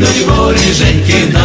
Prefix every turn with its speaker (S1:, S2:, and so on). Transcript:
S1: злинуть воріженьки на.